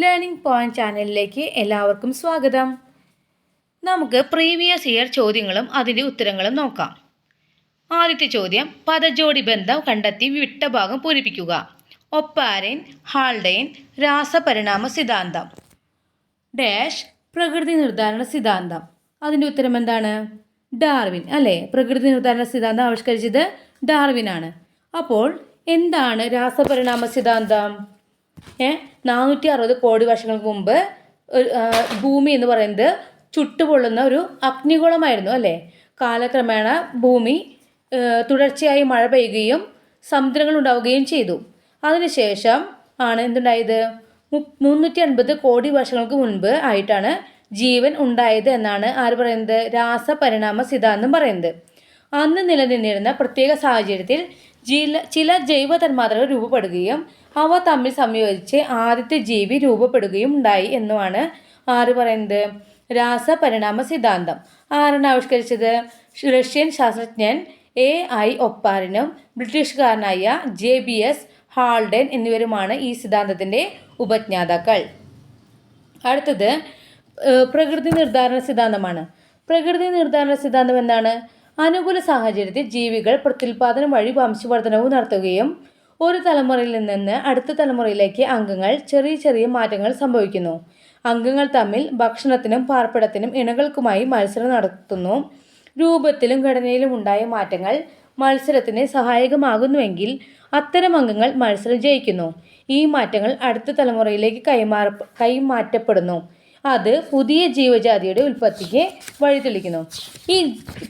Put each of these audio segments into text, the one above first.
Learning point ചാനലിലേക്ക് എല്ലാവർക്കും സ്വാഗതം. നമുക്ക് പ്രീവിയസ് ഇയർ ചോദ്യങ്ങളും അതിന്റെ ഉത്തരങ്ങളും നോക്കാം. ആദ്യത്തെ ചോദ്യം പദജോടി ബന്ധം കണ്ടെത്തി വിട്ട ഭാഗം പൂരിപ്പിക്കുക. ഒപ്പാരൻ ഹാൾഡൈൻ രാസപരിണാമ സിദ്ധാന്തം. ഡാഷ് പ്രകൃതി നിർദ്ധാരണ സിദ്ധാന്തം. അതിന്റെ ഉത്തരം എന്താണ്? ഡാർവിൻ അല്ലേ? പ്രകൃതി നിർദ്ധാരണ സിദ്ധാന്തം ആവിഷ്കരിച്ചത് ഡാർവിനാണ്. അപ്പോൾ എന്താണ് രാസപരിണാമ സിദ്ധാന്തം? ഏ? നാനൂറ്റി അറുപത് കോടി വർഷങ്ങൾക്ക് മുമ്പ് ഭൂമി എന്ന് പറയുന്നത് ചുട്ടുപൊള്ളുന്ന ഒരു അഗ്നികുളമായിരുന്നു അല്ലേ? കാലക്രമേണ ഭൂമി തുടർച്ചയായി മഴ പെയ്യുകയും സമുദ്രങ്ങൾ ഉണ്ടാവുകയും ചെയ്തു. അതിനുശേഷം ആണ് എന്തുണ്ടായത്? മുന്നൂറ്റി അൻപത് കോടി വർഷങ്ങൾക്ക് മുൻപ് ആയിട്ടാണ് ജീവൻ ഉണ്ടായത് എന്നാണ് ആര് പറയുന്നത്? രാസപരിണാമ സിദ്ധാന്തം പറയുന്നത്. അന്ന് നിലനിന്നിരുന്ന പ്രത്യേക സാഹചര്യത്തിൽ ചില ചില ജൈവ തന്മാത്രകൾ രൂപപ്പെടുകയും അവ തമ്മിൽ സംയോജിച്ച് ആദ്യത്തെ ജീവി രൂപപ്പെടുകയും ഉണ്ടായി എന്നുമാണ് ആറ് പറയുന്നത്? രാസപരിണാമ സിദ്ധാന്തം. ആരാണ് ആവിഷ്കരിച്ചത്? റഷ്യൻ ശാസ്ത്രജ്ഞൻ എ ഐ ഒപ്പാറിനും ബ്രിട്ടീഷുകാരനായ ജെ ബി എസ് ഹാൾഡൻ എന്നിവരുമാണ് ഈ സിദ്ധാന്തത്തിന്റെ ഉപജ്ഞാതാക്കൾ. അടുത്തത് പ്രകൃതി നിർദ്ധാരണ സിദ്ധാന്തമാണ്. പ്രകൃതി നിർദ്ധാരണ സിദ്ധാന്തം എന്താണ്? അനുകൂല സാഹചര്യത്തിൽ ജീവികൾ പ്രത്യുൽപാദനം വഴി വംശവർദ്ധനവും നടത്തുകയും ഒരു തലമുറയിൽ നിന്ന് അടുത്ത തലമുറയിലേക്ക് അംഗങ്ങൾ ചെറിയ ചെറിയ മാറ്റങ്ങൾ സംഭവിക്കുന്നു. അംഗങ്ങൾ തമ്മിൽ ഭക്ഷണത്തിനും പാർപ്പിടത്തിനും ഇണകൾക്കുമായി മത്സരം നടത്തുന്നു. രൂപത്തിലും ഘടനയിലും ഉണ്ടായ മാറ്റങ്ങൾ മത്സരത്തിന് സഹായകമാകുന്നുവെങ്കിൽ അത്തരം അംഗങ്ങൾ മത്സരം ജയിക്കുന്നു. ഈ മാറ്റങ്ങൾ അടുത്ത തലമുറയിലേക്ക് കൈമാറ കൈമാറ്റപ്പെടുന്നു. അത് പുതിയ ജീവജാതിയുടെ ഉൽപ്പത്തിക്ക് വഴിതെളിക്കുന്നു. ഈ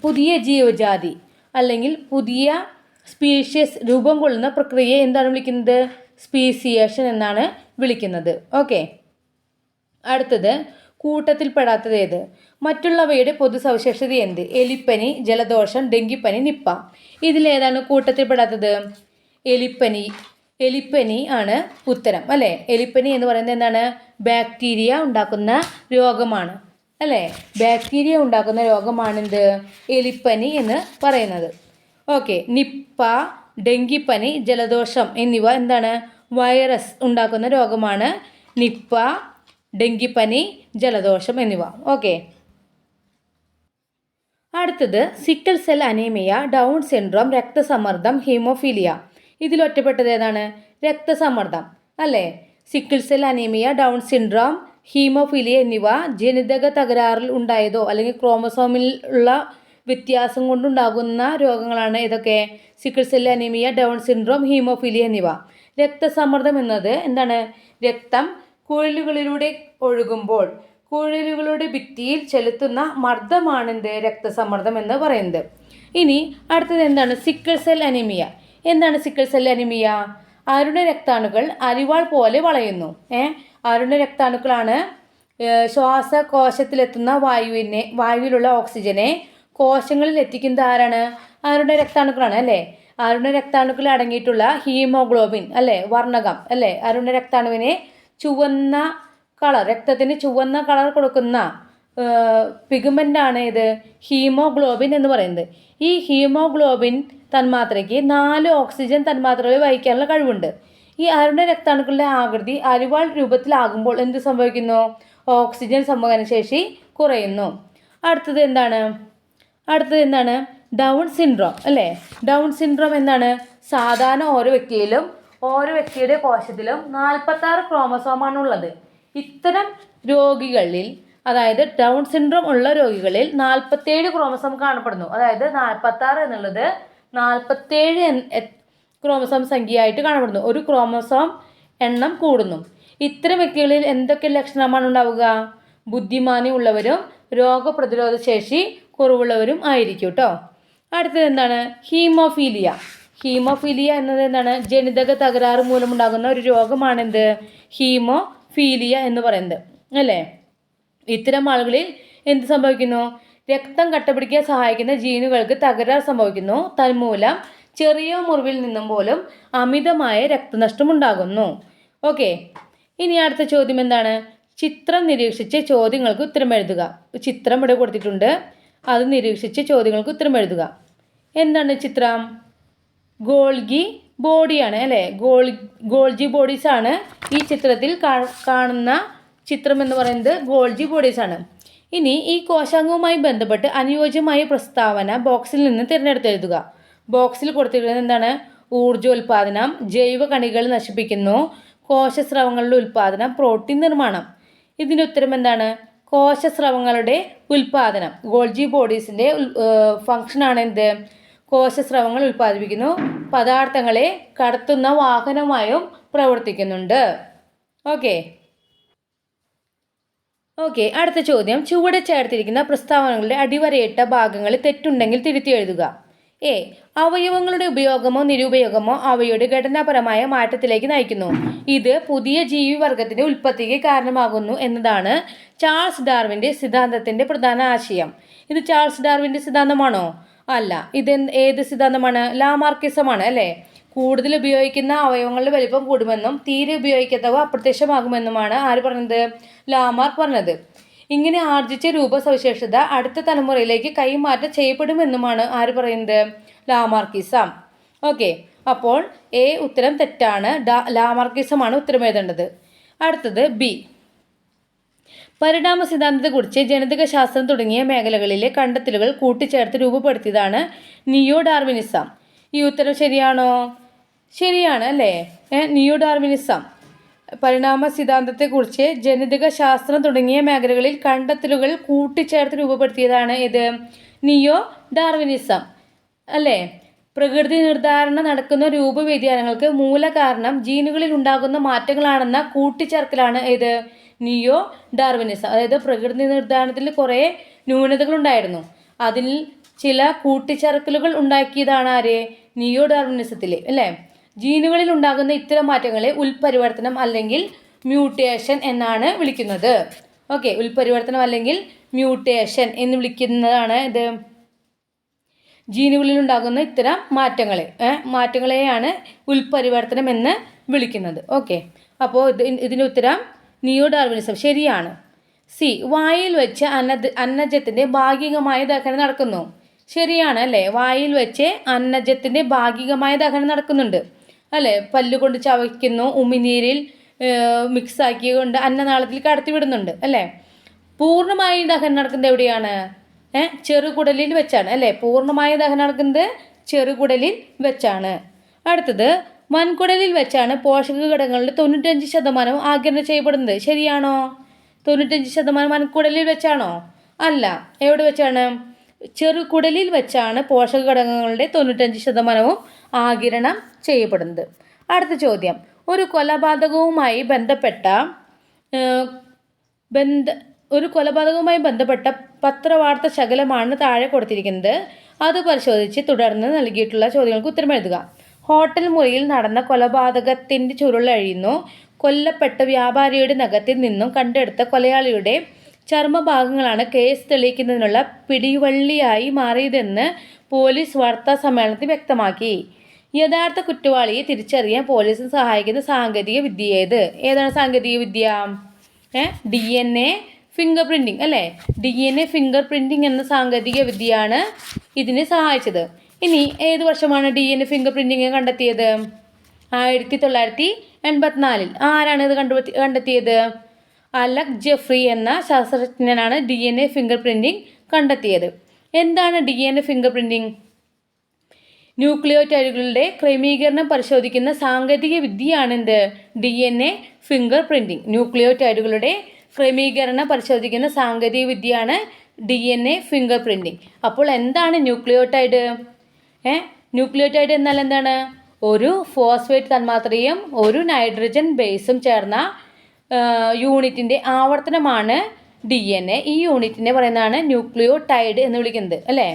പുതിയ ജീവജാതി അല്ലെങ്കിൽ പുതിയ സ്പീഷ്യസ് രൂപം കൊള്ളുന്ന പ്രക്രിയയെ എന്താണ് വിളിക്കുന്നത്? സ്പീസിയേഷൻ എന്നാണ് വിളിക്കുന്നത്. ഓക്കെ. അടുത്തത് കൂട്ടത്തിൽപ്പെടാത്തത് ഏത്? മറ്റുള്ളവയുടെ പൊതു സവിശേഷത എന്ത്? എലിപ്പനി ജലദോഷം ഡെങ്കിപ്പനി നിപ്പ. ഇതിലേതാണ് കൂട്ടത്തിൽപ്പെടാത്തത് എലിപ്പനി. എലിപ്പനി ആണ് ഉത്തരം അല്ലേ? എലിപ്പനി എന്ന് പറയുന്നത് എന്താണ്? ബാക്ടീരിയ ഉണ്ടാക്കുന്ന രോഗമാണ് അല്ലേ? ബാക്ടീരിയ ഉണ്ടാക്കുന്ന രോഗമാണെന്ത് എലിപ്പനി എന്ന് പറയുന്നത്. ഓക്കെ. നിപ്പ ഡെങ്കിപ്പനി ജലദോഷം എന്നിവ എന്താണ്? വൈറസ് ഉണ്ടാക്കുന്ന രോഗമാണ് നിപ്പ ഡെങ്കിപ്പനി ജലദോഷം എന്നിവ. ഓക്കെ. അടുത്തത് sickle cell anaemia Down syndrome രക്തസമ്മർദ്ദം ഹീമോഫീലിയ ഇതിൽ ഒറ്റപ്പെട്ടത് ഏതാണ്? രക്തസമ്മർദ്ദം. അല്ലേ? Sickle cell anaemia Down syndrome haemophilia എന്നിവ ജനിതക തകരാറിൽ ഉണ്ടായതോ അല്ലെങ്കിൽ ക്രോമസോമിൽ ഉള്ള വ്യത്യാസം കൊണ്ടുണ്ടാകുന്ന രോഗങ്ങളാണ് ഇതൊക്കെ. Sickle cell anaemia Down syndrome haemophilia എന്നിവ. രക്തസമ്മർദ്ദം എന്നത് എന്താണ്? രക്തം കുഴലുകളിലൂടെ ഒഴുകുമ്പോൾ കുഴലുകളുടെ ഭിത്തിയിൽ ചെലുത്തുന്ന മർദ്ദമാണെന്ത്? രക്തസമ്മർദ്ദം എന്ന് പറയുന്നത്. ഇനി അടുത്തത് എന്താണ്? സിക്കിൾ സെൽ അനീമിയ എന്താണ് സിക്കിൾ സെൽ അനീമിയ അരുണ രക്താണുക്കൾ അരിവാൾ പോലെ വളയുന്നു. ഏ? അരുണ രക്താണുക്കളാണ് ശ്വാസകോശത്തിലെത്തുന്ന വായുവിനെ വായുവിലുള്ള ഓക്സിജനെ കോശങ്ങളിൽ എത്തിക്കുന്നത് ആരാണ്? ആരുടെ രക്താണുക്കളാണ് അല്ലേ? ആരുടെ രക്താണുക്കളിൽ അടങ്ങിയിട്ടുള്ള ഹീമോഗ്ലോബിൻ അല്ലേ? വർണകം അല്ലേ? ആരുടെ രക്താണുവിനെ? ചുവന്ന കളർ രക്തത്തിന് ചുവന്ന കളർ കൊടുക്കുന്ന പിഗ്മെന്റാണ് ഇത്. ഹീമോഗ്ലോബിൻ എന്ന് പറയുന്നത്. ഈ ഹീമോഗ്ലോബിൻ തന്മാത്രയ്ക്ക് നാല് ഓക്സിജൻ തന്മാത്രകളെ വഹിക്കാനുള്ള കഴിവുണ്ട്. ഈ അരുണ രക്താണുക്കളുടെ ആകൃതി അരിവാൾ രൂപത്തിലാകുമ്പോൾ എന്ത് സംഭവിക്കുന്നു? ഓക്സിജൻ സംവഹന കുറയുന്നു. അടുത്തത് എന്താണ്? അടുത്തത് എന്താണ്? ഡൗൺ സിൻഡ്രോം അല്ലേ? ഡൗൺ സിൻഡ്രോം എന്താണ്? സാധാരണ ഓരോ വ്യക്തിയിലും ഓരോ വ്യക്തിയുടെ കോശത്തിലും നാൽപ്പത്താറ് ക്രോമസോമാണ് ഉള്ളത്. ഇത്തരം രോഗികളിൽ അതായത് ഡൗൺ സിൻഡ്രോം ഉള്ള രോഗികളിൽ നാൽപ്പത്തേഴ് ക്രോമസോം കാണപ്പെടുന്നു. അതായത് നാൽപ്പത്താറ് എന്നുള്ളത് നാൽപ്പത്തേഴ് ക്രോമസോം സംഖ്യയായിട്ട് കാണപ്പെടുന്നു. ഒരു ക്രോമസോം എണ്ണം കൂടുന്നു. ഇത്തരം വ്യക്തികളിൽ എന്തൊക്കെ ലക്ഷണമാണ് ഉണ്ടാവുക? ബുദ്ധിമാനി ഉള്ളവരും രോഗപ്രതിരോധ ശേഷി കുറവുള്ളവരും ആയിരിക്കും കേട്ടോ അടുത്തത് എന്താണ്? ഹീമോഫീലിയ. ഹീമോഫീലിയ എന്നത് എന്താണ്? ജനിതക തകരാറ് മൂലമുണ്ടാകുന്ന ഒരു രോഗമാണെന്ത്? ഹീമോഫീലിയ എന്ന് പറയുന്നത്. അല്ലേ? ഇത്തരം ആളുകളിൽ എന്ത് സംഭവിക്കുന്നു? രക്തം കട്ടപിടിക്കാൻ സഹായിക്കുന്ന ജീനുകൾക്ക് തകരാർ സംഭവിക്കുന്നു. തന്മൂലം ചെറിയ മുറിവിൽ നിന്നും പോലും അമിതമായ രക്തനഷ്ടം ഉണ്ടാകുന്നു ഓക്കെ. ഇനി അടുത്ത ചോദ്യം എന്താണ്? ചിത്രം നിരീക്ഷിച്ച് ചോദ്യങ്ങൾക്ക് ഉത്തരം എഴുതുക. ചിത്രം ഇവിടെ കൊടുത്തിട്ടുണ്ട്. അത് നിരീക്ഷിച്ച് ചോദ്യങ്ങൾക്ക് ഉത്തരം എഴുതുക. എന്താണ് ചിത്രം? ഗോൾഗി ബോഡിയാണ് അല്ലേ? ഗോൾ ഗോൾജി ബോഡീസ് ആണ് ഈ ചിത്രത്തിൽ കാണുന്ന ചിത്രം എന്ന് പറയുന്നത് ഗോൾജി ബോഡീസ് ആണ്. ഇനി ഈ കോശാംഗവുമായി ബന്ധപ്പെട്ട് അനുയോജ്യമായ പ്രസ്താവന ബോക്സിൽ നിന്ന് തിരഞ്ഞെടുത്തെഴുതുക ബോക്സിൽ കൊടുത്തിരിക്കുന്നത് എന്താണ്? ഊർജോൽപാദനം ജൈവ കണികൾ നശിപ്പിക്കുന്നു കോശസ്രവങ്ങളുടെ ഉൽപാദനം പ്രോട്ടീൻ നിർമ്മാണം. ഇതിന്റെ ഉത്തരം എന്താണ്? കോശസ്രവങ്ങളുടെ ഉൽപാദനം. ഗോൾജി ബോഡീസിന്റെ ഫങ്ഷനാണ് എന്ത്? കോശസ്രവങ്ങൾ ഉൽപ്പാദിപ്പിക്കുന്നു. പദാർത്ഥങ്ങളെ കടത്തുന്ന വാഹനമായും പ്രവർത്തിക്കുന്നുണ്ട്. ഓക്കെ. ഓക്കെ അടുത്ത ചോദ്യം. ചുവടെ ചേർത്തിരിക്കുന്ന പ്രസ്താവനകളുടെ അടിവരയിട്ട ഭാഗങ്ങളിൽ തെറ്റുണ്ടെങ്കിൽ തിരുത്തി എഴുതുക. എ അവയവങ്ങളുടെ ഉപയോഗമോ നിരുപയോഗമോ അവയുടെ ഘടനാപരമായ മാറ്റത്തിലേക്ക് നയിക്കുന്നു. ഇത് പുതിയ ജീവിവർഗത്തിന്റെ ഉൽപ്പത്തിക്ക് കാരണമാകുന്നു എന്നതാണ് ചാൾസ് ഡാർവിന്റെ സിദ്ധാന്തത്തിന്റെ പ്രധാന ആശയം. ഇത് ചാൾസ് ഡാർവിന്റെ സിദ്ധാന്തമാണോ? അല്ല ഇത് ഏത് സിദ്ധാന്തമാണ്? ലാമാർക്കിസമാണ് അല്ലേ? കൂടുതൽ ഉപയോഗിക്കുന്ന അവയവങ്ങളുടെ വലിപ്പം കൂടുമെന്നും തീരെ ഉപയോഗിക്കാത്തവ അപ്രത്യക്ഷമാകുമെന്നുമാണ് ആര് പറഞ്ഞത്? ലാമാർക്ക് പറഞ്ഞത്. ഇങ്ങനെ ആർജിച്ച രൂപസവിശേഷത അടുത്ത തലമുറയിലേക്ക് കൈമാറ്റം ചെയ്യപ്പെടുമെന്നുമാണ് ആര് പറയുന്നത്? ലാമാർക്കിസം. ഓക്കെ അപ്പോൾ എ ഉത്തരം തെറ്റാണ്. ലാമാർക്കിസമാണ് ഉത്തരം എഴുതേണ്ടത്. അടുത്തത് ബി. പരിണാമ സിദ്ധാന്തത്തെക്കുറിച്ച് ജനിതക ശാസ്ത്രം തുടങ്ങിയ മേഖലകളിലെ കണ്ടെത്തലുകൾ കൂട്ടിച്ചേർത്ത് രൂപപ്പെടുത്തിയതാണ് നിയോ ഡാർവിനിസം ഈ ഉത്തരം ശരിയാണോ? ശരിയാണ് അല്ലേ? നിയോ ഡാർവിനിസം പരിണാമ സിദ്ധാന്തത്തെക്കുറിച്ച് ജനിതക ശാസ്ത്രം തുടങ്ങിയ മേഖലകളിൽ കണ്ടെത്തലുകൾ കൂട്ടിച്ചേർത്ത് രൂപപ്പെടുത്തിയതാണ് ഇത്. Neo Darwinism. അല്ലേ? പ്രകൃതി നിർദ്ധാരണം നടക്കുന്ന രൂപവ്യതിയാനങ്ങൾക്ക് മൂലകാരണം ജീനുകളിൽ ഉണ്ടാകുന്ന മാറ്റങ്ങളാണെന്ന കൂട്ടിച്ചേർക്കലാണ് ഇത്. Neo Darwinism. അതായത് പ്രകൃതി നിർദ്ധാരണത്തിൽ കുറേ ന്യൂനതകളുണ്ടായിരുന്നു. അതിൽ ചില കൂട്ടിച്ചേർക്കലുകൾ ഉണ്ടാക്കിയതാണ് ആര്? നിയോ ഡാർവിനിസത്തിൽ അല്ലേ? ജീനുകളിൽ ഉണ്ടാകുന്ന ഇത്തരം മാറ്റങ്ങളെ ഉൽപരിവർത്തനം അല്ലെങ്കിൽ മ്യൂട്ടേഷൻ എന്നാണ് വിളിക്കുന്നത്. ഓക്കെ ഉൽപരിവർത്തനം അല്ലെങ്കിൽ മ്യൂട്ടേഷൻ എന്ന് വിളിക്കുന്നതാണ് ഇത്. ജീനുകളിൽ ഉണ്ടാകുന്ന ഇത്തരം മാറ്റങ്ങളെ മാറ്റങ്ങളെയാണ് ഉൽപരിവർത്തനം എന്ന് വിളിക്കുന്നത്. ഓക്കെ അപ്പോൾ ഇത് ഇതിന്റെ ഉത്തരം നിയോ ഡാർവിനിസം ശരിയാണ്. സി വായിൽ വെച്ച് അന്ന അന്നജത്തിന്റെ ഭാഗികമായ ദഹനം നടക്കുന്നു. ശരിയാണ് അല്ലേ? വായിൽ വെച്ച് അന്നജത്തിന്റെ ഭാഗികമായ ദഹനം നടക്കുന്നുണ്ട്. അല്ലേ? പല്ലുകൊണ്ട് ചവയ്ക്കുന്നു ഉമിനീരിൽ മിക്സ് ആക്കിയുകൊണ്ട് അന്നനാളത്തിൽ കടത്തി വിടുന്നുണ്ട് അല്ലേ? പൂർണമായി ദഹനം നടക്കുന്നത് എവിടെയാണ്? ഏ ചെറുകുടലിൽ വെച്ചാണ് അല്ലേ? പൂർണമായ ദഹനം നടക്കുന്നത് ചെറുകുടലിൽ വെച്ചാണ്. അടുത്തത് വൻകുടലിൽ വെച്ചാണ് പോഷക ഘടകങ്ങളുടെ തൊണ്ണൂറ്റഞ്ച് ശതമാനവും ആഗിരണം ചെയ്യപ്പെടുന്നത്. ശരിയാണോ? തൊണ്ണൂറ്റഞ്ച് ശതമാനം വൻകുടലിൽ വെച്ചാണോ? അല്ല. എവിടെ വെച്ചാണ്? ചെറുകുടലിൽ വെച്ചാണ് പോഷക ഘടകങ്ങളുടെ തൊണ്ണൂറ്റഞ്ച് ശതമാനവും ആഗിരണം ചെയ്യപ്പെടുന്നത്. അടുത്ത ചോദ്യം. ഒരു കൊലപാതകവുമായി ബന്ധപ്പെട്ട ബന്ധ ഒരു കൊലപാതകവുമായി ബന്ധപ്പെട്ട പത്രവാർത്ത ശകലമാണ് താഴെ കൊടുത്തിരിക്കുന്നത്. അത് പരിശോധിച്ച് തുടർന്ന് നൽകിയിട്ടുള്ള ചോദ്യങ്ങൾക്ക് ഉത്തരം എഴുതുക. ഹോട്ടൽ മുറിയിൽ നടന്ന കൊലപാതകത്തിന്റെ ചുരുളഴിയുന്നു കൊല്ലപ്പെട്ട വ്യാപാരിയുടെ നഖത്തിൽ നിന്നും കണ്ടെടുത്ത കൊലയാളിയുടെ ചർമ്മഭാഗങ്ങളാണ് കേസ് തെളിയിക്കുന്നതിനുള്ള പിടിവള്ളിയായി മാറിയതെന്ന് പോലീസ് വാർത്താ സമ്മേളനത്തിൽ വ്യക്തമാക്കി. യഥാർത്ഥ കുറ്റവാളിയെ തിരിച്ചറിയാൻ പോലീസിന് സഹായിക്കുന്ന സാങ്കേതിക വിദ്യ ഏത്? ഏതാണ് സാങ്കേതിക വിദ്യ? D N A fingerprinting അല്ലേ? D N A fingerprinting എന്ന സാങ്കേതിക വിദ്യയാണ് ഇതിനെ സഹായിച്ചത്. ഇനി ഏത് വർഷമാണ് D N A fingerprinting കണ്ടെത്തിയത്? ആയിരത്തി തൊള്ളായിരത്തി എൺപത്തിനാലിൽ ആരാണ് ഇത് കണ്ടു കണ്ടെത്തിയത്? അലക് ജെഫ്രി എന്ന ശാസ്ത്രജ്ഞനാണ് D N A fingerprinting കണ്ടെത്തിയത്. എന്താണ് D N A fingerprinting ന്യൂക്ലിയോടൈഡുകളുടെ ക്രമീകരണം പരിശോധിക്കുന്ന സാങ്കേതിക വിദ്യയാണെന്ത്? D N A fingerprinting ന്യൂക്ലിയോറ്റൈഡുകളുടെ ക്രമീകരണം പരിശോധിക്കുന്ന സാങ്കേതിക വിദ്യയാണ് D N A fingerprinting അപ്പോൾ എന്താണ് ന്യൂക്ലിയോടൈഡ്? ഏ? ന്യൂക്ലിയോടൈഡ് എന്നാൽ എന്താണ്? ഒരു ഫോസ്ഫേറ്റ് തന്മാത്രയും ഒരു നൈട്രജൻ ബേസും ചേർന്ന യൂണിറ്റിന്റെ ആവർത്തനമാണ് ഡി എൻ എ ഈ യൂണിറ്റിനെ പറയുന്നതാണ് ന്യൂക്ലിയോടൈഡ് എന്ന് വിളിക്കുന്നത് അല്ലേ?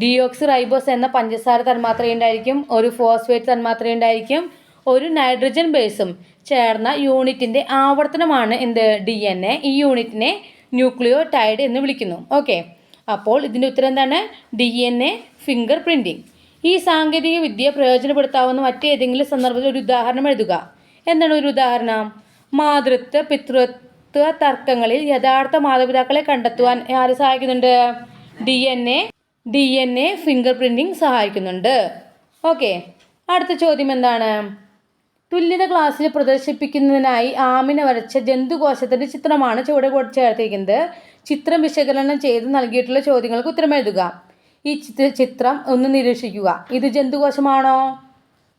ഡിയോക്സി റൈബോസ് എന്ന പഞ്ചസാര തന്മാത്ര ഉണ്ടായിരിക്കും ഒരു ഫോസ്ഫേറ്റ് തന്മാത്ര ഉണ്ടായിരിക്കും ഒരു നൈട്രജൻ ബേസും ചേർന്ന യൂണിറ്റിന്റെ ആവർത്തനമാണ് എന്ത്? ഡി എൻ എ ഈ യൂണിറ്റിനെ ന്യൂക്ലിയോടൈഡ് എന്ന് വിളിക്കുന്നു. ഓക്കെ. അപ്പോൾ ഇതിന്റെ ഉത്തരം എന്താണ്? D N A fingerprinting ഈ സാങ്കേതിക വിദ്യ പ്രയോജനപ്പെടുത്താവുന്ന മറ്റേതെങ്കിലും സന്ദർഭത്തിൽ ഒരു ഉദാഹരണം എഴുതുക. എന്താണ് ഒരു ഉദാഹരണം? മാതൃത്വ പിതൃത്വ തർക്കങ്ങളിൽ യഥാർത്ഥ മാതാപിതാക്കളെ കണ്ടെത്തുവാൻ ആര് സഹായിക്കുന്നുണ്ട്? D N A D N A fingerprinting സഹായിക്കുന്നുണ്ട്. ഓക്കെ അടുത്ത ചോദ്യം എന്താണ്? തുല്യത ക്ലാസ്സിൽ പ്രദർശിപ്പിക്കുന്നതിനായി ആമിനെ വരച്ച ജന്തുകോശത്തിന്റെ ചിത്രമാണ് ചുവടെ ചേർത്തിരിക്കുന്നത്. ചിത്രം വിശകലനം ചെയ്ത് നൽകിയിട്ടുള്ള ചോദ്യങ്ങൾക്ക് ഉത്തരം എഴുതുക. ഈ ചിത്ര ചിത്രം ഒന്ന് നിരീക്ഷിക്കുക. ഇത് ജന്തുകോശമാണോ?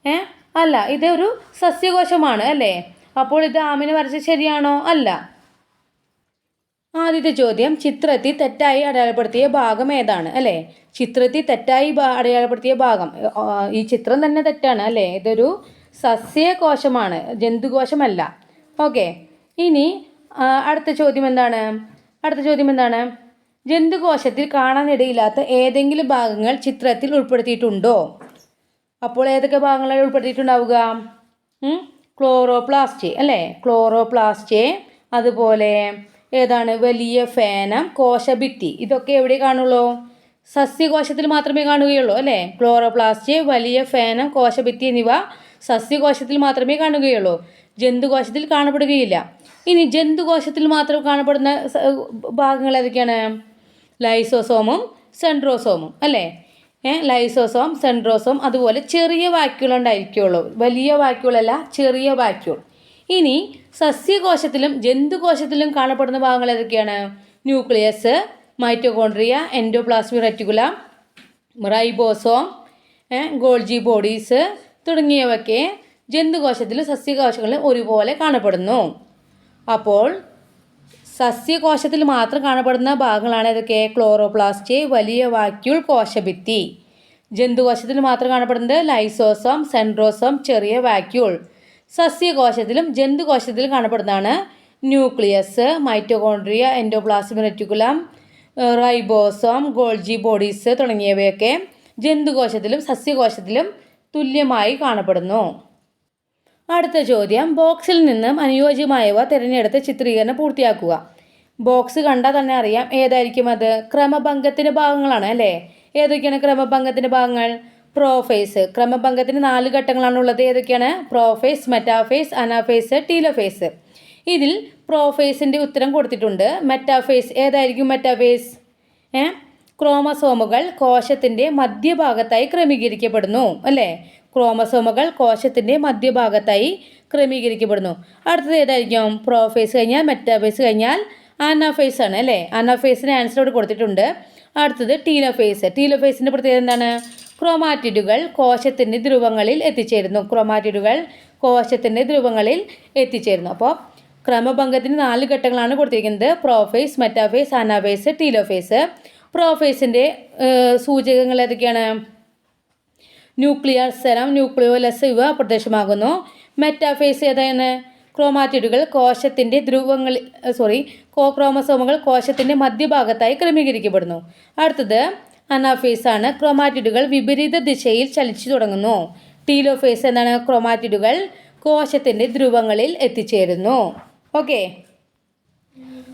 ഏ? അല്ല ഇതൊരു സസ്യകോശമാണ് അല്ലേ? അപ്പോൾ ഇത് ആമിനെ വരച്ച ശരിയാണോ? അല്ല. ആദ്യത്തെ ചോദ്യം ചിത്രത്തിൽ തെറ്റായി അടയാളപ്പെടുത്തിയ ഭാഗം ഏതാണ്? അല്ലേ? ചിത്രത്തിൽ തെറ്റായി അടയാളപ്പെടുത്തിയ ഭാഗം. ഈ ചിത്രം തന്നെ തെറ്റാണ് അല്ലേ? ഇതൊരു സസ്യകോശമാണ് ജന്തുകോശമല്ല. ഓക്കെ. ഇനി അടുത്ത ചോദ്യം എന്താണ്? അടുത്ത ചോദ്യം എന്താണ്? ജന്തുകോശത്തിൽ കാണാനിടയില്ലാത്ത ഏതെങ്കിലും ഭാഗങ്ങൾ ചിത്രത്തിൽ ഉൾപ്പെടുത്തിയിട്ടുണ്ടോ? അപ്പോൾ ഏതൊക്കെ ഭാഗങ്ങളാണ് ഉൾപ്പെടുത്തിയിട്ടുണ്ടാവുക? ക്ലോറോപ്ലാസ്റ്റ് അല്ലേ? ക്ലോറോപ്ലാസ്റ്റ് അതുപോലെ ഏതാണ്? വലിയ ഫേനം കോശഭിത്തി. ഇതൊക്കെ എവിടെ കാണുള്ളൂ? സസ്യകോശത്തിൽ മാത്രമേ കാണുകയുള്ളൂ അല്ലേ? ക്ലോറോപ്ലാസ്റ്റ് വലിയ ഫേനം കോശഭിത്തി എന്നിവ സസ്യകോശത്തിൽ മാത്രമേ കാണുകയുള്ളൂ. ജന്തുകോശത്തിൽ കാണപ്പെടുകയില്ല. ഇനി ജന്തുകോശത്തിൽ മാത്രം കാണപ്പെടുന്ന ഭാഗങ്ങൾ ഏതൊക്കെയാണ്? ലൈസോസോമും സെൻട്രോസോമും അല്ലേ? ലൈസോസോം സെൻട്രോസോം അതുപോലെ ചെറിയ വാക്യൂൾ ഉണ്ടായിരിക്കുള്ളൂ. വലിയ വാക്യൂളല്ല ചെറിയ വാക്യൂൾ ഇനി സസ്യകോശത്തിലും ജന്തുകോശത്തിലും കാണപ്പെടുന്ന ഭാഗങ്ങൾ ഏതൊക്കെയാണ്? Nucleus mitochondria endoplasmic reticulum ribosome Golgi bodies തുടങ്ങിയവയൊക്കെ ജന്തുകോശത്തിലും സസ്യകോശങ്ങളിലും ഒരുപോലെ കാണപ്പെടുന്നു. അപ്പോൾ സസ്യകോശത്തിൽ മാത്രം കാണപ്പെടുന്ന ഭാഗങ്ങളാണ് ഇതൊക്കെ ക്ലോറോപ്ലാസ്റ്റ് വലിയ വാക്യൂൾ കോശഭിത്തി. ജന്തുകോശത്തിൽ മാത്രം കാണപ്പെടുന്നത് ലൈസോസോം സെൻട്രോസോം ചെറിയ വാക്യൂൾ. സസ്യകോശത്തിലും ജന്തുകോശത്തിലും കാണപ്പെടുന്നതാണ് nucleus mitochondria endoplasmic reticulum ribosome Golgi bodies തുടങ്ങിയവയൊക്കെ ജന്തുകോശത്തിലും സസ്യകോശത്തിലും തുല്യമായി കാണപ്പെടുന്നു. അടുത്ത ചോദ്യം. ബോക്സിൽ നിന്നും അനുയോജ്യമായവ തിരഞ്ഞെടുത്ത് ചിത്രീകരണം പൂർത്തിയാക്കുക. ബോക്സ് കണ്ടാൽ തന്നെ അറിയാം ഏതായിരിക്കും അത്. ക്രമഭംഗത്തിന്റെ ഭാഗങ്ങളാണ് അല്ലേ? ഏതൊക്കെയാണ് ക്രമഭംഗത്തിന്റെ ഭാഗങ്ങൾ? പ്രോഫേസ് ക്രമഭംഗത്തിന് നാല് ഘട്ടങ്ങളാണ് ഉള്ളത് ഏതൊക്കെയാണ്? പ്രോഫേസ് മെറ്റാഫേസ് അനാഫേസ് ടീലോഫേസ് ഇതിൽ പ്രോഫേസിന്റെ ഉത്തരം കൊടുത്തിട്ടുണ്ട്. മെറ്റാഫേസ് ഏതായിരിക്കും മെറ്റാഫേസ് ഏ? ക്രോമസോമുകൾ കോശത്തിന്റെ മധ്യഭാഗത്തായി ക്രമീകരിക്കപ്പെടുന്നു. അല്ലേ? ക്രോമസോമുകൾ കോശത്തിന്റെ മധ്യഭാഗത്തായി ക്രമീകരിക്കപ്പെടുന്നു. അടുത്തത് ഏതായിരിക്കും? പ്രോഫേസ് കഴിഞ്ഞാൽ മെറ്റാഫേസ് കഴിഞ്ഞാൽ അനാഫേസ് ആണ്. അല്ലേ? അനാഫേസിന് ആൻസർ ഇവിടെ കൊടുത്തിട്ടുണ്ട്. അടുത്തത് ടീലോഫേസ് ടീലോഫേസിന്റെ പ്രത്യേകത എന്താണ്? ക്രോമാറ്റിഡുകൾ കോശത്തിന്റെ ധ്രുവങ്ങളിൽ എത്തിച്ചേരുന്നു. ക്രോമാറ്റിഡുകൾ കോശത്തിന്റെ ധ്രുവങ്ങളിൽ എത്തിച്ചേരുന്നു. അപ്പോൾ ക്രമഭംഗത്തിന് നാല് ഘട്ടങ്ങളാണ് കൊടുത്തിരിക്കുന്നത്. പ്രോഫേസ് മെറ്റാഫേസ് അനാഫേസ് ടീലോഫേസ് പ്രോഫേസിന്റെ സൂചകങ്ങൾ ഏതൊക്കെയാണ്? ന്യൂക്ലിയർ സെലം ന്യൂക്ലിയോലസ് ഇവ പ്രത്യക്ഷമാകുന്നു. മെറ്റാഫേസ് ഏതാണ്? ക്രോമാറ്റിഡുകൾ കോശത്തിന്റെ ധ്രുവങ്ങളിൽ സോറി കോക്രോമസോമുകൾ കോശത്തിന്റെ മധ്യഭാഗത്തായി ക്രമീകരിക്കപ്പെടുന്നു. അടുത്തത് അനാഫേസ് ആണ് ക്രോമാറ്റിഡുകൾ വിപരീത ദിശയിൽ ചലിച്ചു തുടങ്ങുന്നു. ടീലോഫേസ് എന്നാണ് ക്രോമാറ്റിഡുകൾ കോശത്തിന്റെ ധ്രുവങ്ങളിൽ എത്തിച്ചേരുന്നു. ഓക്കെ.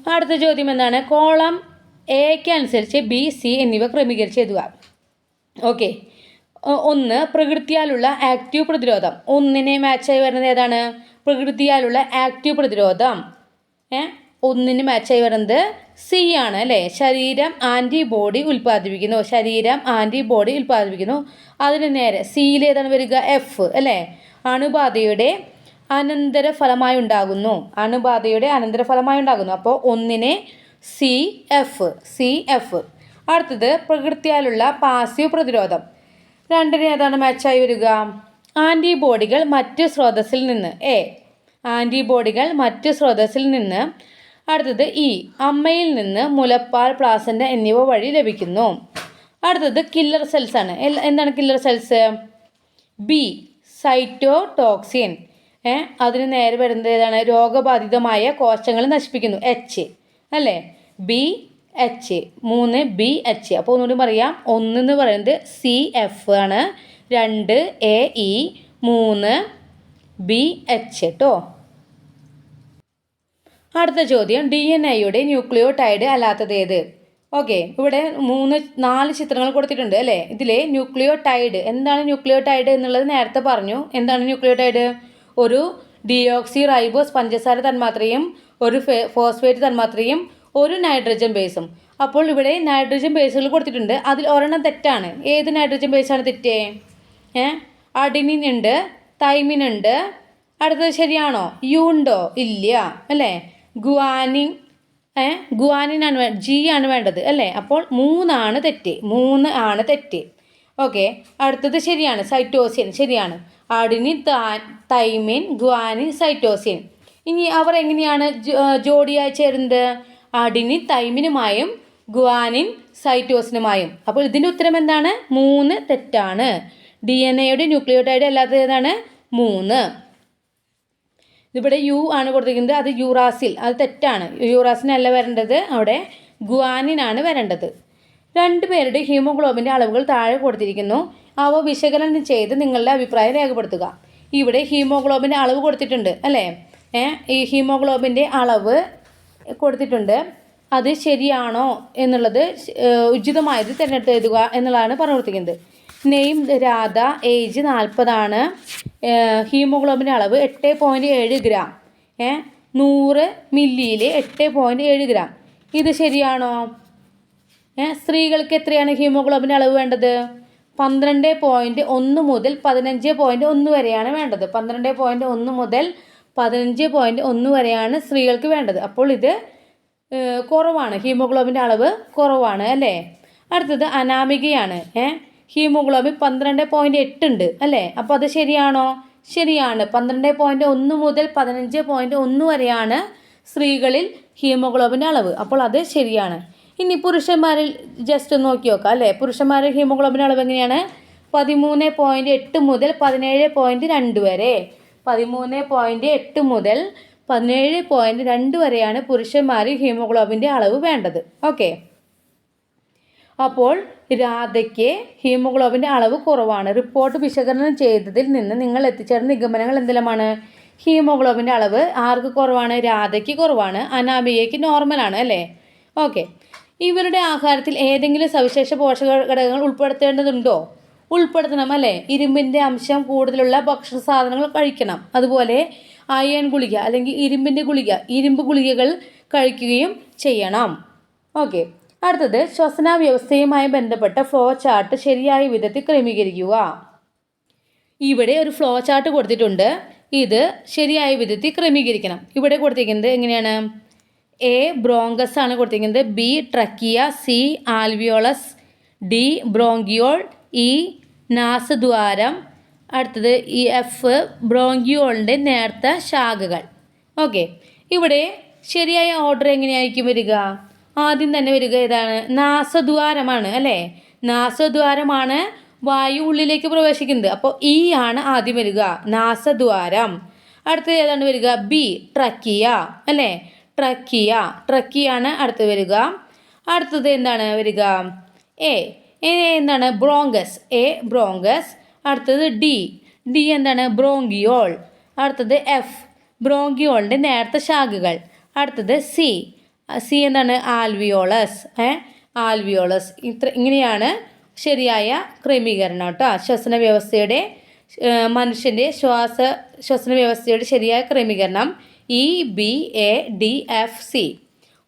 അടുത്ത ചോദ്യം എന്താണ്? കോളം എക്ക് അനുസരിച്ച് ബി സി എന്നിവ ക്രമീകരിച്ച് എഴുതുക ഓക്കെ ഒന്ന് പ്രകൃതിയാലുള്ള ആക്റ്റീവ് പ്രതിരോധം. ഒന്നിനെ മാച്ചായി വരുന്നത് ഏതാണ്? പ്രകൃതിയാലുള്ള ആക്റ്റീവ് പ്രതിരോധം. ഏ? ഒന്നിന് മാച്ചായി വരുന്നത് സി ആണ് അല്ലേ? ശരീരം ആന്റിബോഡി ഉൽപ്പാദിപ്പിക്കുന്നു. ശരീരം ആന്റിബോഡി ഉൽപ്പാദിപ്പിക്കുന്നു. അതിന് നേരെ സിയിൽ ഏതാണ് വരിക? എഫ് അല്ലേ? അണുബാധയുടെ അനന്തരഫലമായി ഉണ്ടാകുന്നു. അണുബാധയുടെ അനന്തരഫലമായി ഉണ്ടാകുന്നു. അപ്പോൾ ഒന്നിനെ സി എഫ് സി എഫ് അടുത്തത് പ്രകൃതിയാലുള്ള പാസീവ് പ്രതിരോധം. രണ്ടിന് ഏതാണ് മാച്ചായി വരിക? ആന്റിബോഡികൾ മറ്റ് സ്രോതസ്സിൽ നിന്ന് എ ആന്റിബോഡികൾ മറ്റ് സ്രോതസ്സിൽ നിന്ന് അടുത്തത് ഇ. അമ്മയിൽ നിന്ന് മുലപ്പാൽ പ്ലാസന്റ എന്നിവ വഴി ലഭിക്കുന്നു. അടുത്തത് കില്ലർ സെൽസ് ആണ്. എന്താണ് കില്ലർ സെൽസ് ബി. സൈറ്റോടോക്സിൻ ഏ അതിന് നേരെ വരുന്നത് ഏതാണ്? രോഗബാധിതമായ കോശങ്ങൾ നശിപ്പിക്കുന്നു. എച്ച് അല്ലേ? ബി എച്ച് മൂന്ന് ബി എച്ച് അപ്പോൾ ഒന്നുകൂടി പറയാം. ഒന്ന് എന്ന് പറയുന്നത് സി എഫ് ആണ്. രണ്ട് എ ഇ മൂന്ന് ബി എച്ച് കേട്ടോ അടുത്ത ചോദ്യം ഡി എൻ എയുടെ ന്യൂക്ലിയോടൈഡ് അല്ലാത്തത് ഏത്? ഓക്കെ ഇവിടെ മൂന്ന് നാല് ചിത്രങ്ങൾ കൊടുത്തിട്ടുണ്ട് അല്ലേ? ഇതിലെ ന്യൂക്ലിയോടൈഡ് എന്താണ് ന്യൂക്ലിയോടൈഡ് എന്നുള്ളത് നേരത്തെ പറഞ്ഞു. എന്താണ് ന്യൂക്ലിയോടൈഡ്? ഒരു ഡിയോക്സി റൈബോസ് പഞ്ചസാര തന്മാത്രയും ഒരു ഫോസ്ഫേറ്റ് തന്മാത്രയും ഒരു നൈട്രജൻ ബേസും. അപ്പോൾ ഇവിടെ നൈട്രജൻ ബേസുകൾ കൊടുത്തിട്ടുണ്ട്. അതിൽ ഒരെണ്ണം തെറ്റാണ്. ഏത് നൈട്രജൻ ബേസാണ് തെറ്റേ? ഏ? അഡിനിൻ ഉണ്ട് തൈമിൻ ഉണ്ട്. അടുത്തത് ശരിയാണോ? യുണ്ടോ ഇല്ല. അല്ലേ? ഗുവാനിൻ ഗുവാനിനാണ് വേ ജി ആണ് വേണ്ടത് അല്ലേ? അപ്പോൾ മൂന്നാണ് തെറ്റ് മൂന്ന് ആണ് തെറ്റ്. ഓക്കെ അടുത്തത് ശരിയാണ് സൈറ്റോസിയൻ ശരിയാണ്. Adenine thymine guanine cytosine. ഇനി അവർ എങ്ങനെയാണ് ജോഡിയായി ചേരുന്നത്? അടിനി തൈമിനുമായും ഗുവാനിൻ സൈറ്റോസിനുമായും. അപ്പോൾ ഇതിന്റെ ഉത്തരം എന്താണ്? മൂന്ന് തെറ്റാണ്. ഡി എൻ എയുടെ ന്യൂക്ലിയോടൈഡ് അല്ലാത്തത് ഏതാണ്? മൂന്ന്. ഇവിടെ യു ആണ് കൊടുത്തിരിക്കുന്നത്. അത് യൂറാസിൽ. അത് തെറ്റാണ്. യൂറാസിനല്ല വരേണ്ടത്. അവിടെ ഗുവാനിനാണ് വരേണ്ടത്. രണ്ട് പേരുടെ ഹീമോഗ്ലോബിന്റെ അളവുകൾ താഴെ കൊടുത്തിരിക്കുന്നു. അവ വിശകലനം ചെയ്ത് നിങ്ങളുടെ അഭിപ്രായം രേഖപ്പെടുത്തുക. ഇവിടെ ഹീമോഗ്ലോബിന്റെ അളവ് കൊടുത്തിട്ടുണ്ട് അല്ലേ? ഈ ഹീമോഗ്ലോബിന്റെ അളവ് കൊടുത്തിട്ടുണ്ട്. അത് ശരിയാണോ എന്നുള്ളത് ഉചിതമായത് തിരഞ്ഞെടുത്ത് എഴുതുക എന്നുള്ളതാണ് പറഞ്ഞു കൊടുത്തിരിക്കുന്നത് നെയിം രാധ ഏജ് നാൽപ്പതാണ് ഹീമോഗ്ലോബിന്റെ അളവ് എട്ട് പോയിന്റ് ഏഴ് ഗ്രാം. ഏ നൂറ് മില്ലിയിൽ എട്ട് പോയിന്റ് ഏഴ് ഗ്രാം. ഇത് ശരിയാണോ? ഏ സ്ത്രീകൾക്ക് എത്രയാണ് ഹീമോഗ്ലോബിന്റെ അളവ് വേണ്ടത്? പന്ത്രണ്ട് പോയിന്റ് ഒന്ന് മുതൽ പതിനഞ്ച് പോയിന്റ് ഒന്ന് വരെയാണ് വേണ്ടത്. പന്ത്രണ്ട് പോയിന്റ് ഒന്ന് മുതൽ പതിനഞ്ച് പോയിന്റ് ഒന്ന് വരെയാണ് സ്ത്രീകൾക്ക് വേണ്ടത്. അപ്പോൾ ഇത് കുറവാണ്. ഹീമോഗ്ലോബിന്റെ അളവ് കുറവാണ് അല്ലേ? അടുത്തത് അനാമികയാണ്. ഏ ഹീമോഗ്ലോബിൻ പന്ത്രണ്ട് പോയിന്റ് എട്ട് ഉണ്ട് അല്ലേ? അപ്പോൾ അത് ശരിയാണോ? ശരിയാണ്. പന്ത്രണ്ട് പോയിന്റ് ഒന്ന് മുതൽ പതിനഞ്ച് പോയിന്റ് ഒന്ന് വരെയാണ് സ്ത്രീകളിൽ ഹീമോഗ്ലോബിന്റെ അളവ്. അപ്പോൾ അത് ശരിയാണ്. ഇനി പുരുഷന്മാരിൽ ജസ്റ്റ് നോക്കി നോക്കാം അല്ലേ? പുരുഷന്മാരിൽ ഹീമോഗ്ലോബിന്റെ അളവ് എങ്ങനെയാണ്? പതിമൂന്ന് പോയിന്റ് എട്ട് മുതൽ പതിനേഴ് പോയിന്റ് രണ്ട് വരെ. പതിമൂന്ന് പോയിന്റ് എട്ട് മുതൽ പതിനേഴ് പോയിന്റ് രണ്ട് വരെയാണ് പുരുഷന്മാരിൽ ഹീമോഗ്ലോബിന്റെ അളവ് വേണ്ടത്. ഓക്കെ. അപ്പോൾ രാധയ്ക്ക് ഹീമോഗ്ലോബിന്റെ അളവ് കുറവാണ്. റിപ്പോർട്ട് വിശകലനം ചെയ്തതിൽ നിന്ന് നിങ്ങൾ എത്തിച്ചേർന്ന നിഗമനങ്ങൾ എന്തെല്ലാമാണ്? ഹീമോഗ്ലോബിന്റെ അളവ് ആർക്ക് കുറവാണ്? രാധയ്ക്ക് കുറവാണ്. അനാമികയ്ക്ക് നോർമലാണ് അല്ലേ? ഓക്കെ ഇവരുടെ ആഹാരത്തിൽ ഏതെങ്കിലും സവിശേഷ പോഷക ഘടകങ്ങൾ ഉൾപ്പെടുത്തേണ്ടതുണ്ടോ? ഉൾപ്പെടുത്തണം അല്ലേ? ഇരുമ്പിന്റെ അംശം കൂടുതലുള്ള ഭക്ഷണ സാധനങ്ങൾ കഴിക്കണം. അതുപോലെ അയൺ ഗുളിക അല്ലെങ്കിൽ ഇരുമ്പിന്റെ ഗുളിക ഇരുമ്പ് ഗുളികകൾ കഴിക്കുകയും ചെയ്യണം. ഓക്കെ അടുത്തത് ശ്വസന വ്യവസ്ഥയുമായി ബന്ധപ്പെട്ട ഫ്ലോ ചാർട്ട് ശരിയായ വിധത്തിൽ ക്രമീകരിക്കുക. ഇവിടെ ഒരു ഫ്ലോ ചാർട്ട് കൊടുത്തിട്ടുണ്ട്. ഇത് ശരിയായ വിധത്തിൽ ക്രമീകരിക്കണം. ഇവിടെ കൊടുത്തിരിക്കുന്നത് എങ്ങനെയാണ്? എ ബ്രോങ്കസ് ആണ് കൊടുത്തിരിക്കുന്നത്. B trachea C alveolus D bronchiole E നാസദ്വാരം. അടുത്തത് ഇ എഫ് ബ്രോങ്കിയോളിന്റെ നേർത്ത ശാഖകൾ. ഓക്കെ ഇവിടെ ശരിയായ ഓർഡർ എങ്ങനെയായിരിക്കും വരിക? ആദ്യം തന്നെ വരിക ഏതാണ് നാസദ്വാരമാണ് അല്ലേ? നാസദ്വാരമാണ് വായു ഉള്ളിലേക്ക് പ്രവേശിക്കുന്നത്. അപ്പോൾ ഇ ആണ് ആദ്യം വരിക. നാസദ്വാരം. അടുത്തത് ഏതാണ് വരിക? B trachea. അല്ലേ? ട്രക്കിയ. ട്രക്കിയാണ് അടുത്ത് വരിക. അടുത്തത് എന്താണ് വരിക? എ. എന്താണ്? ബ്രോങ്കസ്. A bronchus. അടുത്തത് ഡി. ഡി എന്താണ്? ബ്രോങ്കിയോൾ. അടുത്തത് എഫ്. ബ്രോങ്കിയോളിന്റെ നേരത്തെ ശാഖകൾ. അടുത്തത് സി. സി എന്താണ്? ആൽവിയോളസ് ഏ? ആൽവിയോളസ്. ഇത്ര ഇങ്ങനെയാണ് ശരിയായ ക്രമീകരണം കേട്ടോ. ശ്വസന വ്യവസ്ഥയുടെ മനുഷ്യന്റെ ശ്വാസ ശ്വസന വ്യവസ്ഥയുടെ ശരിയായ ക്രമീകരണം E B A D F C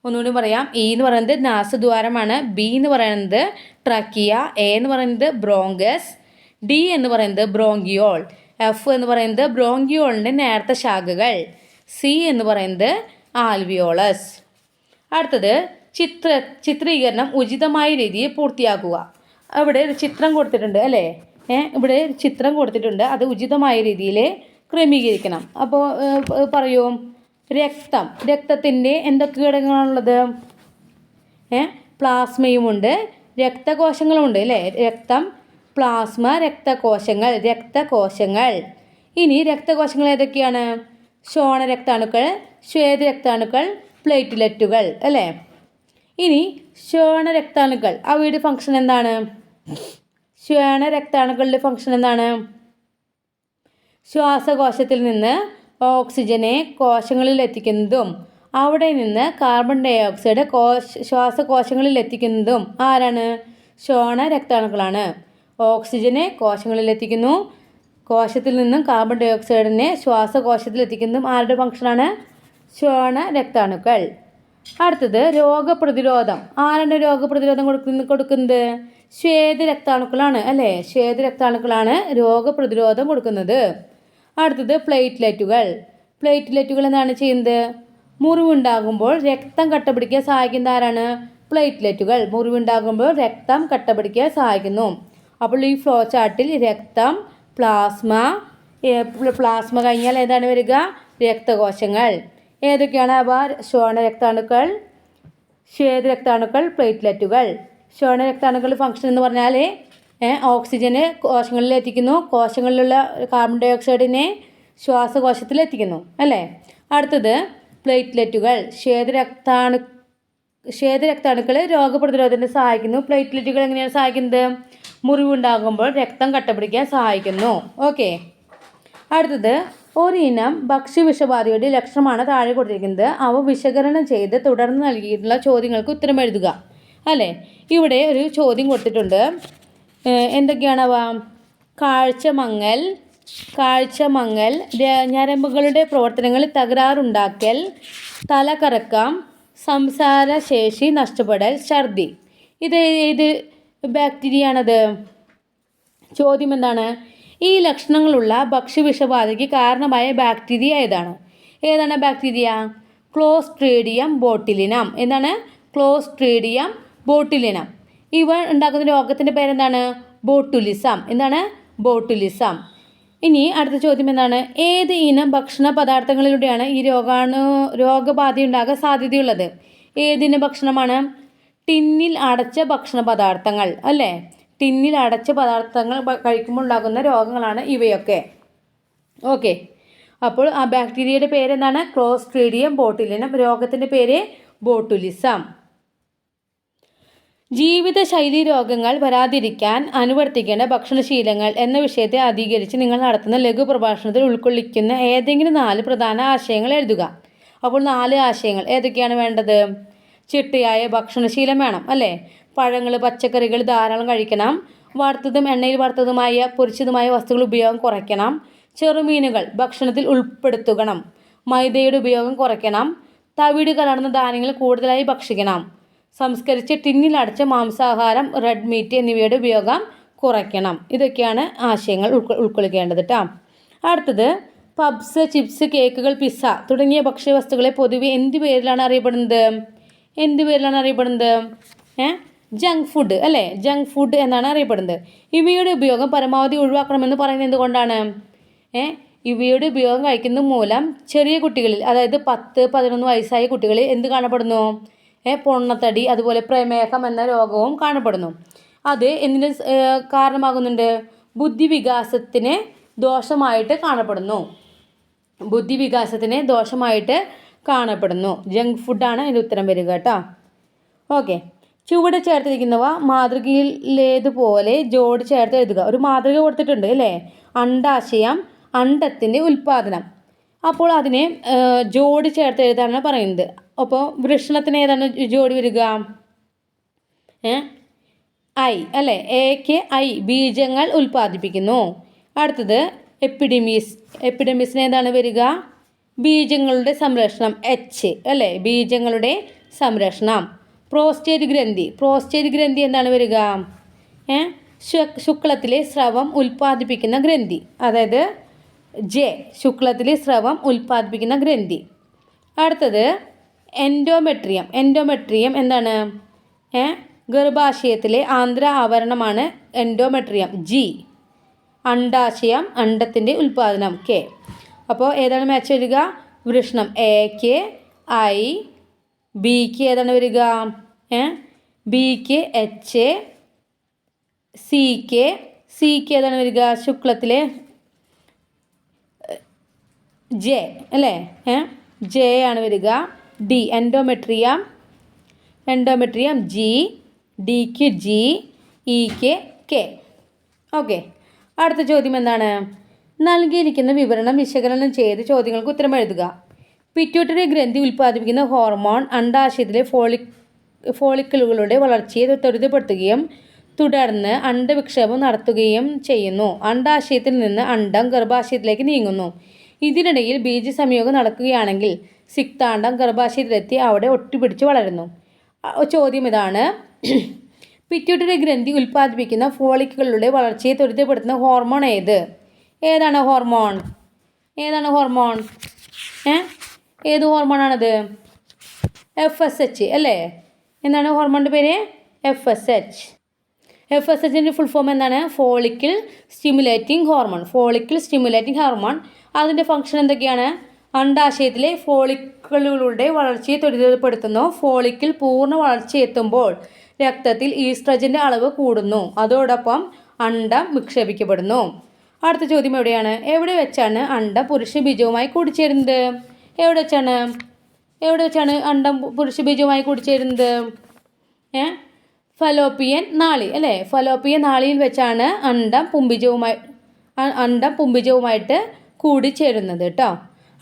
ഒന്നുകൂടി പറയാം. ഇ എന്ന് പറയുന്നത് നാസദ്വാരമാണ്. ബി എന്ന് പറയുന്നത് ട്രക്കിയ എ എന്ന് പറയുന്നത് ബ്രോങ്കസ് ഡി എന്ന് പറയുന്നത് ബ്രോങ്കിയോൾ എഫ് എന്ന് പറയുന്നത് ബ്രോങ്കിയോളിന്റെ നേരത്തെ ശാഖകൾ സി എന്ന് പറയുന്നത് ആൽവിയോളസ്. അടുത്തത് ചിത്ര ചിത്രീകരണം ഉചിതമായ രീതിയിൽ പൂർത്തിയാക്കുക. അവിടെ ഒരു ചിത്രം കൊടുത്തിട്ടുണ്ട് അല്ലേ? ഇവിടെ ചിത്രം കൊടുത്തിട്ടുണ്ട്. അത് ഉചിതമായ രീതിയിൽ ക്രമീകരിക്കണം. അപ്പോൾ പറയൂ. രക്തം. രക്തത്തിന്റെ എന്തൊക്കെ ഘടകങ്ങളാണുള്ളത്? പ്ലാസ്മയുമുണ്ട്. രക്തകോശങ്ങളുമുണ്ട് അല്ലേ? രക്തം പ്ലാസ്മ രക്തകോശങ്ങൾ രക്തകോശങ്ങൾ. ഇനി രക്തകോശങ്ങൾ ഏതൊക്കെയാണ്? ശോണ രക്താണുക്കൾ ശ്വേത രക്താണുക്കൾ പ്ലേറ്റ്ലെറ്റുകൾ അല്ലേ? ഇനി ശ്വേണ രക്താണുക്കൾ അവയുടെ ഫങ്ഷൻ എന്താണ്? ശ്വേണ രക്താണുക്കളുടെ ഫങ്ഷൻ എന്താണ്? ശ്വാസകോശത്തിൽ നിന്ന് ഓക്സിജനെ കോശങ്ങളിൽ എത്തിക്കുന്നതും അവിടെ നിന്ന് കാർബൺ ഡൈ ഓക്സൈഡ് കോശ ശ്വാസകോശങ്ങളിൽ എത്തിക്കുന്നതും ആരാണ്? ശ്വാണ രക്താണുക്കളാണ് ഓക്സിജനെ കോശങ്ങളിൽ എത്തിക്കുന്നു. കോശത്തിൽ നിന്നും കാർബൺ ഡൈ ഓക്സൈഡിനെ ശ്വാസകോശത്തിൽ എത്തിക്കുന്നതും ആരുടെ ഫംഗ്ഷനാണ് ശ്വാണ രക്താണുക്കൾ. അടുത്തത് രോഗപ്രതിരോധം. ആരാണ് രോഗപ്രതിരോധം കൊടുക്കുന്ന കൊടുക്കുന്നത്? ശ്വേത രക്താണുക്കളാണ് അല്ലേ? ശ്വേത രക്താണുക്കളാണ് രോഗപ്രതിരോധം കൊടുക്കുന്നത്. അടുത്തത് പ്ലേറ്റ്ലെറ്റുകൾ. പ്ലേറ്റ്ലെറ്റുകൾ എന്താണ് ചെയ്യുന്നത്? മുറിവുണ്ടാകുമ്പോൾ രക്തം കട്ടപിടിക്കാൻ സഹായിക്കുന്ന ആരാണ്? പ്ലേറ്റ്ലെറ്റുകൾ. മുറിവുണ്ടാകുമ്പോൾ രക്തം കട്ടപിടിക്കാൻ സഹായിക്കുന്നു. അപ്പോൾ ഈ ഫ്ലോ ചാർട്ടിൽ രക്തം പ്ലാസ്മ പ്ലാസ്മ കഴിഞ്ഞാൽ ഏതാണ് വരിക? രക്തകോശങ്ങൾ. ഏതൊക്കെയാണ് അവ? ശോണരക്താണുക്കൾ രക്താണുക്കൾ ശ്വേത രക്താണുക്കൾ പ്ലേറ്റ്ലെറ്റുകൾ. ശോണ രക്താണുക്കൾ ഫംഗ്ഷൻ എന്ന് പറഞ്ഞാൽ ഓക്സിജന് കോശങ്ങളിൽ എത്തിക്കുന്നു. കോശങ്ങളിലുള്ള കാർബൺ ഡൈ ഓക്സൈഡിനെ ശ്വാസകോശത്തിൽ എത്തിക്കുന്നു. അല്ലേ? അടുത്തത് പ്ലേറ്റ്ലെറ്റുകൾ. ശ്വേത രക്താണു ശ്വേത രക്താണുക്കൾ രോഗപ്രതിരോധത്തിന് സഹായിക്കുന്നു. പ്ലേറ്റ്ലെറ്റുകൾ എങ്ങനെയാണ് സഹായിക്കുന്നത്? മുറിവുണ്ടാകുമ്പോൾ രക്തം കട്ടപിടിക്കാൻ സഹായിക്കുന്നു. ഓക്കെ. അടുത്തത് ഒരു ഇനം ഭക്ഷ്യവിഷബാധയുടെ ലക്ഷണമാണ് താഴെ കൊടുത്തിരിക്കുന്നത്. അവ വിശകലനം ചെയ്ത് തുടർന്ന് നൽകിയിട്ടുള്ള ചോദ്യങ്ങൾക്ക് ഉത്തരം എഴുതുക. അല്ലേ? ഇവിടെ ഒരു ചോദ്യം കൊടുത്തിട്ടുണ്ട്. എന്തൊക്കെയാണവ കാഴ്ചമങ്ങൽ കാഴ്ചമങ്ങൽ ഞരമ്പുകളുടെ പ്രവർത്തനങ്ങളിൽ തകരാറുണ്ടാക്കൽ തലകറക്കം സംസാരശേഷി നഷ്ടപ്പെടൽ ഛർദി. ഇത് ഏത് ബാക്ടീരിയ ആണത്? ചോദ്യം എന്താണ്? ഈ ലക്ഷണങ്ങളുള്ള ഭക്ഷ്യവിഷബാധയ്ക്ക് കാരണമായ ബാക്ടീരിയ ഏതാണ്? ഏതാണ് ബാക്ടീരിയ? Clostridium botulinum. എന്താണ്? Clostridium botulinum. ഇവ ഉണ്ടാക്കുന്ന രോഗത്തിന്റെ പേരെന്താണ്? ബോട്ടുലിസം. എന്താണ്? ബോട്ടുലിസം. ഇനി അടുത്ത ചോദ്യം എന്താണ്? ഏത് ഇനം ഭക്ഷണ പദാർത്ഥങ്ങളിലൂടെയാണ് ഈ രോഗാണു രോഗബാധ ഉണ്ടാകാൻ സാധ്യതയുള്ളത്? ഏതിനം ഭക്ഷണമാണ്? ടിന്നിൽ അടച്ച ഭക്ഷണ പദാർത്ഥങ്ങൾ അല്ലേ? ടിന്നിൽ അടച്ച പദാർത്ഥങ്ങൾ കഴിക്കുമ്പോൾ ഉണ്ടാകുന്ന രോഗങ്ങളാണ് ഇവയൊക്കെ. ഓക്കെ. അപ്പോൾ ആ ബാക്ടീരിയയുടെ പേരെന്താണ്? Clostridium botulinum. രോഗത്തിന്റെ പേര് ബോട്ടുലിസം. ജീവിതശൈലി രോഗങ്ങൾ വരാതിരിക്കാൻ അനുവർത്തിക്കേണ്ട ഭക്ഷണശീലങ്ങൾ എന്ന വിഷയത്തെ അധികരിച്ച് നിങ്ങൾ നടത്തുന്ന ലഘു പ്രഭാഷണത്തിൽ ഉൾക്കൊള്ളിക്കുന്ന ഏതെങ്കിലും നാല് പ്രധാന ആശയങ്ങൾ എഴുതുക. അപ്പോൾ നാല് ആശയങ്ങൾ. ഏതൊക്കെയാണ് വേണ്ടത്? ചിട്ടയായ ഭക്ഷണശീലം വേണം അല്ലേ? പഴങ്ങൾ പച്ചക്കറികൾ ധാരാളം കഴിക്കണം. വറുത്തതും എണ്ണയിൽ വറുത്തതുമായ പൊരിച്ചതുമായ വസ്തുക്കൾ ഉപയോഗം കുറയ്ക്കണം. ചെറുമീനുകൾ ഭക്ഷണത്തിൽ ഉൾപ്പെടുത്തുകണം മൈദയുടെ ഉപയോഗം കുറയ്ക്കണം. തവിട് കലർന്ന ധാന്യങ്ങൾ കൂടുതലായി ഭക്ഷിക്കണം. സംസ്കരിച്ച് ടിന്നിൽ അടച്ച മാംസാഹാരം റെഡ് മീറ്റ് എന്നിവയുടെ ഉപയോഗം കുറയ്ക്കണം. ഇതൊക്കെയാണ് ആശയങ്ങൾ ഉൾക്കൊ ഉൾക്കൊള്ളിക്കേണ്ടത് കേട്ടോ അടുത്തത് പബ്സ് ചിപ്സ് കേക്കുകൾ പിസ്സ തുടങ്ങിയ ഭക്ഷ്യവസ്തുക്കളെ പൊതുവെ എന്ത് പേരിലാണ് അറിയപ്പെടുന്നത്? എന്ത് പേരിലാണ് അറിയപ്പെടുന്നത്? ഏ? ജങ്ക് ഫുഡ് അല്ലേ? ജങ്ക് ഫുഡ് എന്നാണ് അറിയപ്പെടുന്നത്. ഇവയുടെ ഉപയോഗം പരമാവധി ഒഴിവാക്കണമെന്ന് പറയുന്നത് എന്തുകൊണ്ടാണ്? ഏ? ഇവയുടെ ഉപയോഗം കഴിക്കുന്ന മൂലം ചെറിയ കുട്ടികളിൽ അതായത് പത്ത് പതിനൊന്ന് വയസ്സായ കുട്ടികളിൽ എന്ത് കാണപ്പെടുന്നു? ഏ പൊണ്ണത്തടി അതുപോലെ പ്രമേഹം എന്ന രോഗവും കാണപ്പെടുന്നു. അത് എന്തിന് കാരണമാകുന്നുണ്ട് ബുദ്ധി കാരണമാകുന്നുണ്ട്? ബുദ്ധിവികാസത്തിന് ദോഷമായിട്ട് കാണപ്പെടുന്നു. ബുദ്ധിവികാസത്തിന് ദോഷമായിട്ട് കാണപ്പെടുന്നു. ജങ്ക് ഫുഡാണ് അതിന്റെ ഉത്തരം വരിക കേട്ടോ. ഓക്കെ ചുവടെ ചേർത്തിരിക്കുന്നവ മാതൃകയിലേതുപോലെ ജോഡി ചേർത്ത് എഴുതുക. ഒരു മാതൃക കൊടുത്തിട്ടുണ്ട് അല്ലേ? അണ്ടാശയം അണ്ടത്തിന്റെ ഉൽപ്പാദനം അപ്പോൾ അതിനെ ജോഡി ചേർത്ത് എഴുതാനാണ് പറയുന്നത്. അപ്പോൾ വൃഷണത്തിന് ഏതാണ് ജോഡി വരിക? ഏ? ഐ അല്ലേ? എക്ക് ഐ ബീജങ്ങൾ ഉൽപ്പാദിപ്പിക്കുന്നു. അടുത്തത് എപ്പിഡെമീസ്. എപ്പിഡെമീസിന് ഏതാണ് വരിക? ബീജങ്ങളുടെ സംരക്ഷണം എച്ച് അല്ലേ? ബീജങ്ങളുടെ സംരക്ഷണം. പ്രോസ്റ്റേറ്റ് ഗ്രന്ഥി. പ്രോസ്റ്റേറ്റ് ഗ്രന്ഥി എന്താണ് വരിക? ഏ? ശുക്ലത്തിലെ സ്രവം ഉൽപ്പാദിപ്പിക്കുന്ന ഗ്രന്ഥി. അതായത് ജെ ശുക്ലത്തിലെ സ്രവം ഉൽപ്പാദിപ്പിക്കുന്ന ഗ്രന്ഥി. അടുത്തത് എൻഡോമെട്രിയം. എൻഡോമെട്രിയം എന്താണ്? ഏ? ഗർഭാശയത്തിലെ ആന്ധ്ര ആവരണമാണ് എൻഡോമെട്രിയം. ജി. അണ്ടാശയം അണ്ടത്തിന്റെ ഉൽപ്പാദനം. കെ. അപ്പോൾ ഏതാണ് മാച്ച് വരിക? വൃഷ്ണം. എ കെ ഐ ബിക്ക് ഏതാണ് വരിക? ഏ? ബിക്ക് എച്ച് സിക്ക് സിക്ക് ഏതാണ് വരിക? ശുക്ലത്തിലെ? ജെ അല്ലേ? ഏ? ജെ ആണ് വരിക. D endometrium. എൻഡോമെട്രിയം ജി ഡിക്ക് ജി ഇക്ക് കെ. ഓക്കെ. അടുത്ത ചോദ്യം എന്താണ്? നൽകിയിരിക്കുന്ന വിവരണം വിശകലനം ചെയ്ത് ചോദ്യങ്ങൾക്ക് ഉത്തരം എഴുതുക. പിറ്റ്യൂട്ടറി ഗ്രന്ഥി ഉൽപ്പാദിപ്പിക്കുന്ന ഹോർമോൺ അണ്ടാശയത്തിലെ ഫോളി ഫോളിക്കിളുകളുടെ വളർച്ചയെ ത്വരിതപ്പെടുത്തുകയും തുടർന്ന് അണ്ടവിക്ഷേപം നടത്തുകയും ചെയ്യുന്നു. അണ്ടാശയത്തിൽ നിന്ന് അണ്ടം ഗർഭാശയത്തിലേക്ക് നീങ്ങുന്നു. ഇതിനിടയിൽ ബീജസംയോഗം നടക്കുകയാണെങ്കിൽ സിക്താണ്ടം ഗർഭാശയത്തിലെത്തി അവിടെ ഒട്ടിപ്പിടിച്ച് വളരുന്നു. ചോദ്യം ഇതാണ്. പിറ്റ്യൂട്ടറി ഗ്രന്ഥി ഉൽപ്പാദിപ്പിക്കുന്ന ഫോളിക്കുകളുടെ വളർച്ചയെ ത്വരിതപ്പെടുത്തുന്ന ഹോർമോൺ ഏത്? ഏതാണ് ഹോർമോൺ ഏതാണ് ഹോർമോൺ ഏ? ഏത് ഹോർമോണാണത് എഫ് എസ് എച്ച് അല്ലേ? എന്താണ് ഹോർമോണിന്റെ പേര്? F S H F S എച്ചിന്റെ full form എന്താണ്? Follicle stimulating hormone follicle stimulating hormone അതിന്റെ ഫംഗ്ഷൻ എന്തൊക്കെയാണ്? അണ്ടാശയത്തിലെ ഫോളിക്കിളുകളുടെ വളർച്ചയെ ത്വരിതപ്പെടുത്തുന്നു. ഫോളിക്കിൾ പൂർണ വളർച്ചയെത്തുമ്പോൾ രക്തത്തിൽ ഈസ്ട്രജന്റെ അളവ് കൂടുന്നു. അതോടൊപ്പം അണ്ടം വിക്ഷേപിക്കപ്പെടുന്നു. അടുത്ത ചോദ്യം എവിടെയാണ്? എവിടെ വെച്ചാണ് അണ്ട പുരുഷ ബീജവുമായി കൂടിച്ചേരുന്നത്? എവിടെ വെച്ചാണ്? എവിടെ വെച്ചാണ് അണ്ടം പുരുഷ ബീജവുമായി കുടിച്ചേരുന്നത്? ഏ? ഫലോപ്പിയൻ നാളി അല്ലേ? ഫലോപ്പിയൻ നാളിയിൽ വെച്ചാണ് അണ്ടം പുമ്പിജവുമായി അണ്ടം പുംബിജവുമായിട്ട് കൂടിച്ചേരുന്നത് കേട്ടോ.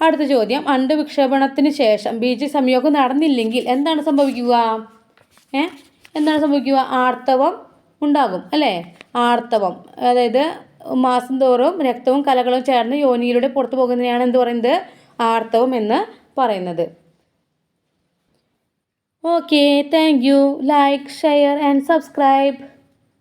അടുത്ത ചോദ്യം അണ്ടവിക്ഷേപണത്തിന് ശേഷം ബീജ സംയോഗം നടന്നില്ലെങ്കിൽ എന്താണ് സംഭവിക്കുക? ഏ? എന്താണ് സംഭവിക്കുക? ആർത്തവം ഉണ്ടാകും അല്ലേ? ആർത്തവം അതായത് മാസം തോറും രക്തവും കലകളും ചേർന്ന് യോനിയിലൂടെ പുറത്തു പോകുന്നതിനെയാണ് എന്ത് പറയുന്നത്? ആർത്തവം എന്ന് പറയുന്നത്. Okay thank you like share and subscribe